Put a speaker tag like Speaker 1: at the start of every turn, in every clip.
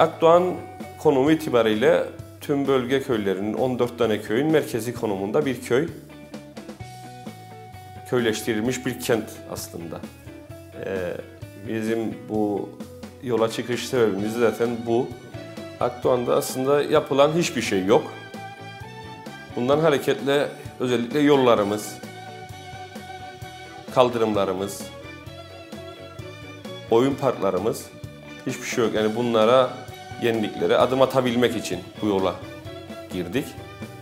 Speaker 1: Akdoğan konumu itibariyle tüm bölge köylerinin 14 tane köyün merkezi konumunda bir köy. Köyleştirilmiş bir kent aslında. Ee, bizim bu yola çıkış sebebimiz zaten bu. Akdoğan'da aslında yapılan hiçbir şey yok. Bundan hareketle özellikle yollarımız, kaldırımlarımız, oyun parklarımız hiçbir şey yok. Yani bunlara yeniliklere adım atabilmek için bu yola girdik.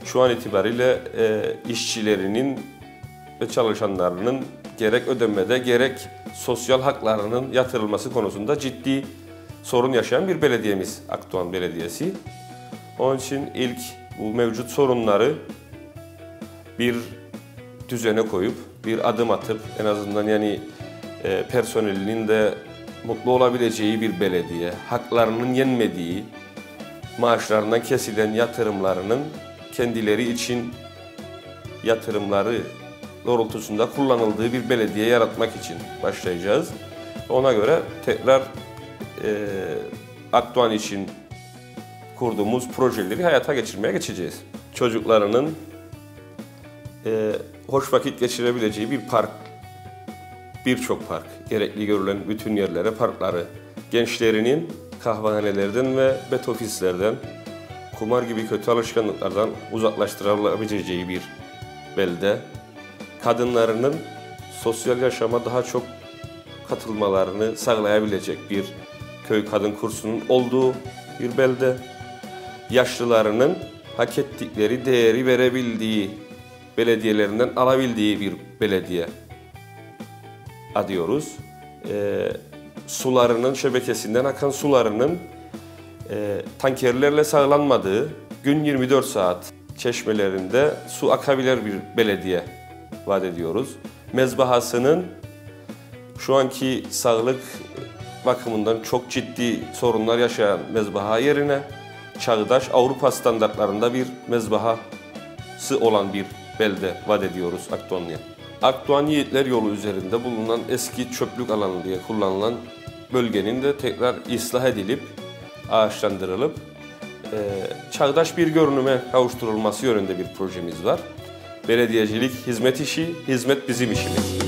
Speaker 1: Şu an itibariyle e, işçilerinin ve çalışanlarının gerek ödemede gerek sosyal haklarının yatırılması konusunda ciddi sorun yaşayan bir belediyemiz Akdoğan Belediyesi. Onun için ilk bu mevcut sorunları bir düzene koyup bir adım atıp en azından yani e, personelinin de mutlu olabileceği bir belediye, haklarının yenmediği, maaşlarından kesilen yatırımlarının kendileri için yatırımları doğrultusunda kullanıldığı bir belediye yaratmak için başlayacağız. Ona göre tekrar e, Akdoğan için kurduğumuz projeleri hayata geçirmeye geçeceğiz. Çocuklarının e, hoş vakit geçirebileceği bir park, birçok park, gerekli görülen bütün yerlere parkları, gençlerinin kahvehanelerden ve bet ofislerden, kumar gibi kötü alışkanlıklardan uzaklaştırılabileceği bir belde, kadınlarının sosyal yaşama daha çok katılmalarını sağlayabilecek bir köy kadın kursunun olduğu bir belde, yaşlılarının hak ettikleri değeri verebildiği, belediyelerinden alabildiği bir belediye adıyoruz. E, sularının, şebekesinden akan sularının e, tankerlerle sağlanmadığı, gün 24 saat çeşmelerinde su akabilir bir belediye vaat ediyoruz. Mezbahasının şu anki sağlık bakımından çok ciddi sorunlar yaşayan mezbaha yerine çağdaş Avrupa standartlarında bir mezbahası olan bir belde vaat ediyoruz Akdoğan'ya. Akdoğan Yiğitler yolu üzerinde bulunan eski çöplük alanı diye kullanılan bölgenin de tekrar ıslah edilip ağaçlandırılıp e, çağdaş bir görünüme kavuşturulması yönünde bir projemiz var. Belediyecilik hizmet işi, hizmet bizim işimiz.